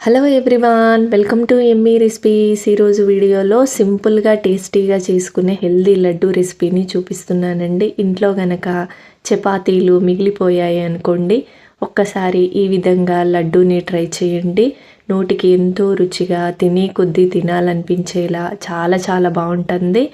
Hello everyone welcome to Emmy recipes ఈరోజు వీడియోలో సింపుల్గా టేస్టీగా చేసుకునే హెల్దీ లడ్డు రెసిపీని చూపిస్తున్నానండి. ఇంట్లో గనక చపాతీలు మిగిలిపోయాయి అనుకోండి ఒక్కసారి ఈ విధంగా లడ్డూని ట్రై చేయండి. నోటికి ఎంతో రుచిగా తినే కొద్దీ తినాలనిపించేలా చాలా చాలా బాగుంటుంది.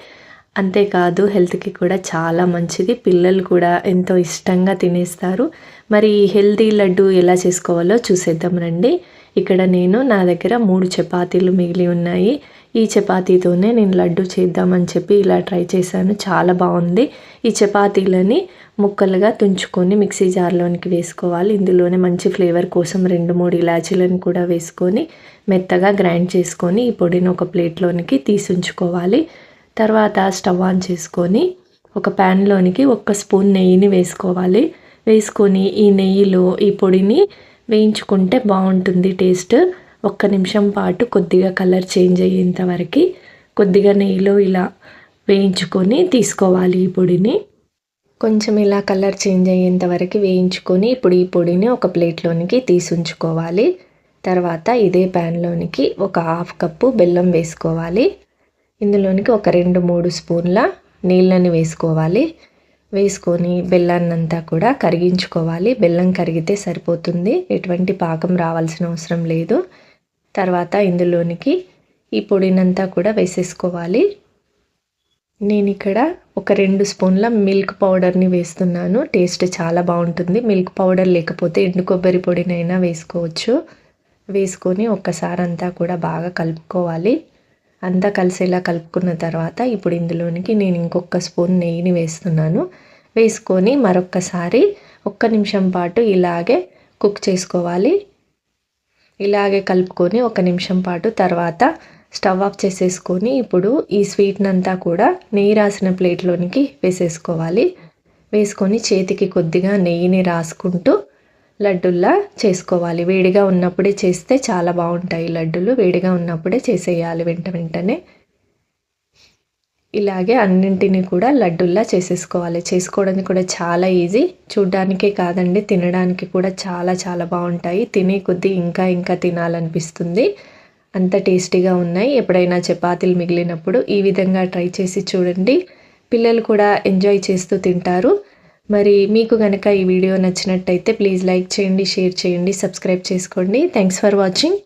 అంతేకాదు హెల్త్కి కూడా చాలా మంచిది. పిల్లలు కూడా ఎంతో ఇష్టంగా తినేస్తారు. మరి హెల్తీ లడ్డు ఎలా చేసుకోవాలో చూసేద్దాం రండి. ఇక్కడ నేను నా దగ్గర మూడు చపాతీలు మిగిలి ఉన్నాయి. ఈ చపాతీతోనే నేను లడ్డు చేద్దామని చెప్పి ఇలా ట్రై చేశాను. చాలా బాగుంది. ఈ చపాతీలని ముక్కలుగా తుంచుకొని మిక్సీ జార్లోనికి వేసుకోవాలి. ఇందులోనే మంచి ఫ్లేవర్ కోసం రెండు మూడు ఇలాచీలను కూడా వేసుకొని మెత్తగా గ్రైండ్ చేసుకొని ఈ పొడిని ఒక ప్లేట్లోనికి తీసుంచుకోవాలి. తర్వాత స్టవ్ ఆన్ చేసుకొని ఒక ప్యాన్లోనికి ఒక్క స్పూన్ నెయ్యిని వేసుకోవాలి. వేసుకొని ఈ నెయ్యిలో ఈ పొడిని వేయించుకుంటే బాగుంటుంది టేస్ట్. ఒక్క నిమిషం పాటు కొద్దిగా కలర్ చేంజ్ అయ్యేంత వరకు కొద్దిగా నెయ్యిలో ఇలా వేయించుకొని తీసుకోవాలి ఈ పొడిని. కొంచెం ఇలా కలర్ చేంజ్ అయ్యేంత వరకు వేయించుకొని ఇప్పుడు ఈ పొడిని ఒక ప్లేట్లోనికి తీసి ఉంచుకోవాలి. తర్వాత ఇదే ప్యాన్లోనికి ఒక హాఫ్ కప్పు బెల్లం వేసుకోవాలి. ఇందులోనికి ఒక రెండు మూడు స్పూన్ల నీళ్ళని వేసుకోవాలి. వేసుకొని బెల్లాన్నంతా కూడా కరిగించుకోవాలి. బెల్లం కరిగితే సరిపోతుంది. ఎటువంటి పాకం రావాల్సిన అవసరం లేదు. తర్వాత ఇందులోనికి ఈ పొడినంతా కూడా వేసేసుకోవాలి. నేను ఇక్కడ ఒక రెండు స్పూన్ల మిల్క్ పౌడర్ని వేస్తున్నాను. టేస్ట్ చాలా బాగుంటుంది. మిల్క్ పౌడర్ లేకపోతే ఎండు కొబ్బరి పొడినైనా వేసుకోవచ్చు. వేసుకొని ఒక్కసారి అంతా కూడా బాగా కలుపుకోవాలి. అంతా కలిసేలా కలుపుకున్న తర్వాత ఇప్పుడు ఇందులోనికి నేను ఇంకొక స్పూన్ నెయ్యిని వేస్తున్నాను. వేసుకొని మరొక్కసారి ఒక్క నిమిషం పాటు ఇలాగే కుక్ చేసుకోవాలి. ఇలాగే కలుపుకొని ఒక నిమిషం పాటు తర్వాత స్టవ్ ఆఫ్ చేసేసుకొని ఇప్పుడు ఈ స్వీట్నంతా కూడా నెయ్యి రాసిన ప్లేట్లోనికి వేసేసుకోవాలి. వేసుకొని చేతికి కొద్దిగా నెయ్యిని రాసుకుంటూ లడ్డుల్లా చేసుకోవాలి. వేడిగా ఉన్నప్పుడే చేస్తే చాలా బాగుంటాయి లడ్డులు. వేడిగా ఉన్నప్పుడే చేసేయాలి వెంట వెంటనే. ఇలాగే అన్నింటినీ కూడా లడ్డుల్లా చేసేసుకోవాలి. చేసుకోవడానికి కూడా చాలా ఈజీ. చూడ్డానికే కాదండి తినడానికి కూడా చాలా చాలా బాగుంటాయి. తినే కొద్దీ ఇంకా ఇంకా తినాలనిపిస్తుంది. అంత టేస్టీగా ఉన్నాయి. ఎప్పుడైనా చపాతీలు మిగిలినప్పుడు ఈ విధంగా ట్రై చేసి చూడండి. పిల్లలు కూడా ఎంజాయ్ చేస్తూ తింటారు. మరి మీకు కనుక ఈ వీడియో నచ్చినట్టయితే ప్లీజ్ లైక్ చేయండి షేర్ చేయండి సబ్స్క్రైబ్ చేసుకోండి. Thanks for watching